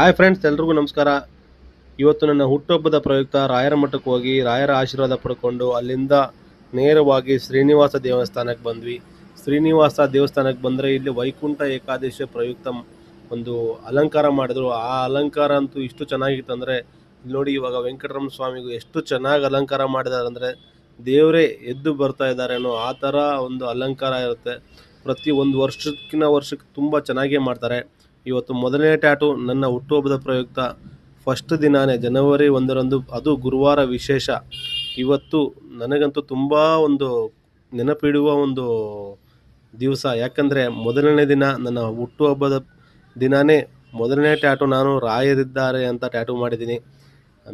Hi friends ಎಲ್ರಿಗೂ ನಮಸ್ಕಾರ. ಇವತ್ತು ನನ್ನ ಹುಟ್ಟುಹಬ್ಬದ ಪ್ರಯುಕ್ತ ರಾಯರ ಮಠಕ್ಕೆ ಹೋಗಿ ರಾಯರ ಆಶೀರ್ವಾದ ಪಡ್ಕೊಂಡು ಅಲ್ಲಿಂದ ನೇರವಾಗಿ ಶ್ರೀನಿವಾಸ ದೇವಸ್ಥಾನಕ್ಕೆ ಬಂದ್ವಿ. ಶ್ರೀನಿವಾಸ ದೇವಸ್ಥಾನಕ್ಕೆ ಬಂದರೆ ಇಲ್ಲಿ ವೈಕುಂಠ ಏಕಾದಶಿ ಪ್ರಯುಕ್ತ ಒಂದು ಅಲಂಕಾರ ಮಾಡಿದ್ರು. ಆ ಅಲಂಕಾರ ಅಂತೂ ಇಷ್ಟು ಚೆನ್ನಾಗಿತ್ತು ಅಂದರೆ ನೋಡಿ ಇವಾಗ ವೆಂಕಟರಮಣ ಸ್ವಾಮಿಗೂ ಎಷ್ಟು ಚೆನ್ನಾಗಿ ಅಲಂಕಾರ ಮಾಡಿದ್ದಾರೆ ಅಂದರೆ, ದೇವರೇ ಎದ್ದು ಬರ್ತಾ ಇದ್ದಾರೆ ಅನ್ನೋ ಆ ಥರ ಒಂದು ಅಲಂಕಾರ ಇರುತ್ತೆ. ಪ್ರತಿ ಒಂದು ವರ್ಷಕ್ಕಿನ ವರ್ಷಕ್ಕೆ ತುಂಬ ಚೆನ್ನಾಗೇ ಮಾಡ್ತಾರೆ. ಇವತ್ತು ಮೊದಲನೇ ಟ್ಯಾಟು ನನ್ನ ಹುಟ್ಟುಹಬ್ಬದ ಪ್ರಯುಕ್ತ. ಫಸ್ಟ್ ದಿನಾನೇ ಜನವರಿ ಒಂದರಂದು ಅದು ಗುರುವಾರ ವಿಶೇಷ. ಇವತ್ತು ನನಗಂತೂ ತುಂಬ ಒಂದು ನೆನಪಿಡುವ ಒಂದು ದಿವಸ. ಯಾಕಂದರೆ ಮೊದಲನೇ ದಿನ ನನ್ನ ಹುಟ್ಟುಹಬ್ಬದ ದಿನಾನೇ ಮೊದಲನೇ ಟ್ಯಾಟು ನಾನು ರಾಯರಿದ್ದಾರೆ ಅಂತ ಟ್ಯಾಟು ಮಾಡಿದ್ದೀನಿ.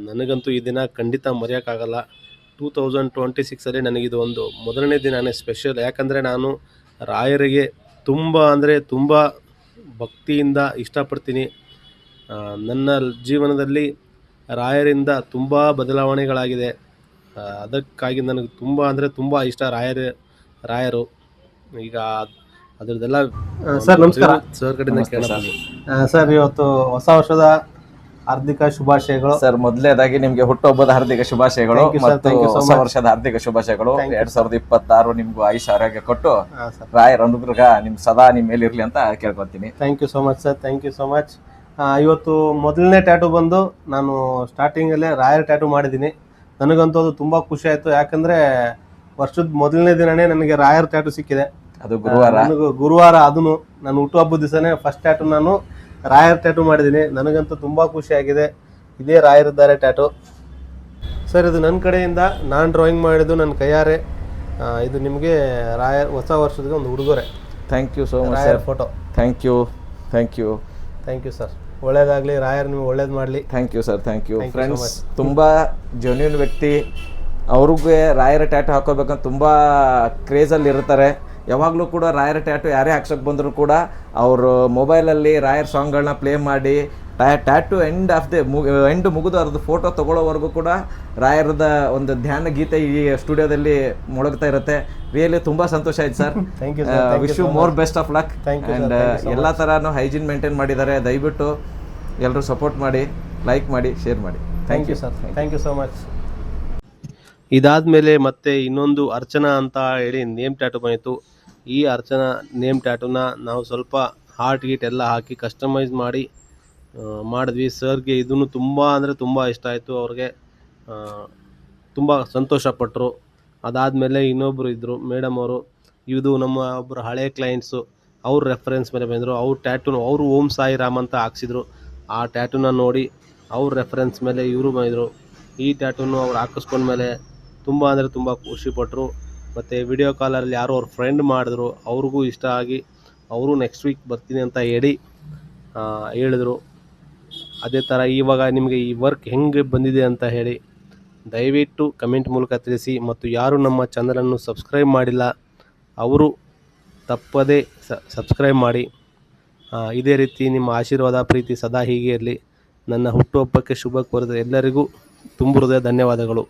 ನನಗಂತೂ ಈ ದಿನ ಖಂಡಿತ ಮರೆಯೋಕ್ಕಾಗಲ್ಲ. ಟೂ ತೌಸಂಡ್ ಟ್ವೆಂಟಿ ಸಿಕ್ಸಲ್ಲಿ ನನಗಿದು ಒಂದು ಮೊದಲನೇ ದಿನವೇ ಸ್ಪೆಷಲ್. ಯಾಕಂದರೆ ನಾನು ರಾಯರಿಗೆ ತುಂಬ ಅಂದರೆ ತುಂಬ ಭಕ್ತಿಯಿಂದ ಇಷ್ಟಪಡ್ತೀನಿ. ನನ್ನ ಜೀವನದಲ್ಲಿ ರಾಯರಿಂದ ತುಂಬ ಬದಲಾವಣೆಗಳಾಗಿದೆ. ಅದಕ್ಕಾಗಿ ನನಗೆ ತುಂಬ ಅಂದರೆ ತುಂಬ ಇಷ್ಟ ರಾಯರ ರಾಯರು. ಈಗ ಅದರದ್ದೆಲ್ಲ ಸರ್ ನಮಸ್ಕಾರ. ಸರ್ ಕಡೆಯಿಂದ. ಸರ್ ಇವತ್ತು ಹೊಸ ವರ್ಷದ ಹಾರ್ದಿಕ ಶುಭಾಶಯಗಳು. ಸರ್ ಮೊದಲೇದಾಗಿ ನಿಮ್ಗೆ ಹುಟ್ಟುಹಬ್ಬದ ಹಾರ್ದಿಕ ಶುಭಾಶಯಗಳು. ಮತ್ತು ಹೊಸ ವರ್ಷದ ಹಾರ್ದಿಕ ಶುಭಾಶಯಗಳು. ಎರಡ್ ಸಾವಿರದ ಇಪ್ಪತ್ತಾರು ನಿಮ್ಗೂ ಆಯುಷ್ ಆರೋಗ್ಯ ಕೊಟ್ಟು ರಾಯರ ಅನುಗ್ರಹ ನಿಮ್ ಸದಾ ನಿಮ್ ಮೇಲಿರ್ಲಿ ಅಂತ ಕೇಳ್ಕೊತೀನಿ thank you so much sir thank you so much ಇವತ್ತು ಮೊದಲನೇ ಟ್ಯಾಟು ಬಂದು ನಾನು ಸ್ಟಾರ್ಟಿಂಗಲ್ಲೇ ರಾಯರ್ ಟ್ಯಾಟು ಮಾಡಿದೀನಿ ನನಗಂತೂ ಅದು ತುಂಬಾ ಖುಷಿ ಆಯ್ತು. ಯಾಕಂದ್ರೆ ವರ್ಷದ ಮೊದಲನೇ ದಿನನೇ ನನಗೆ ರಾಯರ್ ಟ್ಯಾಟು ಸಿಕ್ಕಿದೆ. ಅದು ಗುರುವಾರ. ನನಗೂ ಗುರುವಾರ ಅದನ್ನು ನಾನು ಹುಟ್ಟುಹಬ್ಬದ ದಿವಸನೇ ಫಸ್ಟ್ ಟ್ಯಾಟು ನಾನು ರಾಯರ್ ಟ್ಯಾಟು ಮಾಡಿದ್ದೀನಿ. ನನಗಂತೂ ತುಂಬ ಖುಷಿಯಾಗಿದೆ ಇದೇ ರಾಯರಿದ್ದಾರೆ ಟ್ಯಾಟು ಸರ್ ಇದು ನನ್ನ ಕಡೆಯಿಂದ ನಾನು ಡ್ರಾಯಿಂಗ್ ಮಾಡಿದ್ದು ನನ್ನ ಕೈಯಾರೆ. ಇದು ನಿಮಗೆ ರಾಯರ್ ಹೊಸ ವರ್ಷದ ಒಂದು ಉಡುಗೊರೆ. Thank you so much Rayar photo thank you thank you thank you sir ಒಳ್ಳೇದಾಗಲಿ ರಾಯರ್ ನೀವು ಒಳ್ಳೇದು ಮಾಡಲಿ. Thank you sir thank you friends ತುಂಬ ತುಂಬಾ ಜೆನ್ಯೂನ್ ವ್ಯಕ್ತಿ. ಅವ್ರಿಗೆ ರಾಯರ ಟ್ಯಾಟ್ ಹಾಕೋಬೇಕಂತ ತುಂಬ ಕ್ರೇಜಲ್ಲಿ ಇರ್ತಾರೆ ಯಾವಾಗಲೂ ಕೂಡ ರಾಯರ ಟ್ಯಾಟು ಯಾರೇ ಹಾಕ್ಸೋಕೆ ಬಂದರೂ ಕೂಡ ಅವರು ಮೊಬೈಲಲ್ಲಿ ರಾಯರ್ ಸಾಂಗ್ಗಳನ್ನ ಪ್ಲೇ ಮಾಡಿ tattoo end of the end ಮುಗಿದು ಅವ್ರದ್ದು ಫೋಟೋ ತೊಗೊಳ್ಳೋವರೆಗೂ ಕೂಡ ರಾಯರದ ಒಂದು ಧ್ಯಾನ ಗೀತೆ ಈ ಸ್ಟುಡಿಯೋದಲ್ಲಿ ಮೊಳಗ್ತಾ ಇರುತ್ತೆ. ರಿಯಲಿ ತುಂಬಾ ಸಂತೋಷ ಆಯ್ತು sir. Wish you more best of luck Thank ಎಲ್ಲ ಥರನೂ ಹೈಜೀನ್ ಮೇಂಟೈನ್ ಮಾಡಿದ್ದಾರೆ. ದಯವಿಟ್ಟು ಎಲ್ಲರೂ ಸಪೋರ್ಟ್ ಮಾಡಿ ಲೈಕ್ ಮಾಡಿ ಶೇರ್ ಮಾಡಿ. Thank you sir thank you so much ಇದಾದ ಮೇಲೆ ಮತ್ತೆ ಇನ್ನೊಂದು ಅರ್ಚನಾ ಅಂತ ಹೇಳಿ ನೇಮ್ ಟ್ಯಾಟು ಬಂದಿತ್ತು. ಈ ಅರ್ಚನಾ ನೇಮ್ ಟ್ಯಾಟೂನ ನಾವು ಸ್ವಲ್ಪ ಹಾರ್ಟ್ ಗೀಟ್ ಎಲ್ಲ ಹಾಕಿ ಕಸ್ಟಮೈಸ್ ಮಾಡಿ ಮಾಡಿದ್ವಿ. ಸರ್ಗೆ ಇದನ್ನು ತುಂಬ ಅಂದರೆ ತುಂಬ ಇಷ್ಟ ಆಯಿತು. ಅವ್ರಿಗೆ ತುಂಬ ಸಂತೋಷಪಟ್ಟರು ಅದಾದಮೇಲೆ ಇನ್ನೊಬ್ಬರು ಇದ್ದರು ಮೇಡಮ್ ಅವರು. ಇದು ನಮ್ಮ ಒಬ್ಬರು ಹಳೆ ಕ್ಲೈಂಟ್ಸು ಅವ್ರ ರೆಫರೆನ್ಸ್ ಮೇಲೆ ಬಂದರು. ಅವ್ರ ಟ್ಯಾಟೂನು ಅವರು ಓಂ ಸಾಯಿ ರಾಮ್ ಅಂತ ಹಾಕ್ಸಿದ್ರು. ಆ ಟ್ಯಾಟೂನ ನೋಡಿ ಅವ್ರ ರೆಫರೆನ್ಸ್ ಮೇಲೆ ಇವರು ಬಂದರು. ಈ ಟ್ಯಾಟೂನು ಅವ್ರು ಹಾಕಿಸ್ಕೊಂಡ್ಮೇಲೆ ತುಂಬ ಅಂದರೆ ತುಂಬ ಖುಷಿಪಟ್ಟರು ಮತ್ತು ವಿಡಿಯೋ ಕಾಲಲ್ಲಿ ಯಾರೋ ಅವ್ರ ಫ್ರೆಂಡ್ ಮಾಡಿದ್ರು, ಅವ್ರಿಗೂ ಇಷ್ಟ ಆಗಿ ಅವರು ನೆಕ್ಸ್ಟ್ ವೀಕ್ ಬರ್ತೀನಿ ಅಂತ ಹೇಳಿ ಹೇಳಿದ್ರು. ಅದೇ ಥರ ಇವಾಗ ನಿಮಗೆ ಈ ವರ್ಕ್ ಹೆಂಗೆ ಬಂದಿದೆ ಅಂತ ಹೇಳಿ ದಯವಿಟ್ಟು ಕಮೆಂಟ್ ಮೂಲಕ ತಿಳಿಸಿ ಮತ್ತು ಯಾರು ನಮ್ಮ ಚಾನಲನ್ನು ಸಬ್ಸ್ಕ್ರೈಬ್ ಮಾಡಿಲ್ಲ, ಅವರು ತಪ್ಪದೇ ಸಬ್ಸ್ಕ್ರೈಬ್ ಮಾಡಿ. ಇದೇ ರೀತಿ ನಿಮ್ಮ ಆಶೀರ್ವಾದ, ಪ್ರೀತಿ ಸದಾ ಹೀಗೆ ಇರಲಿ. ನನ್ನ ಹುಟ್ಟುಹಬ್ಬಕ್ಕೆ ಶುಭ ಕೋರಿದ ಎಲ್ಲರಿಗೂ ತುಂಬ ಹೃದಯ ಧನ್ಯವಾದಗಳು.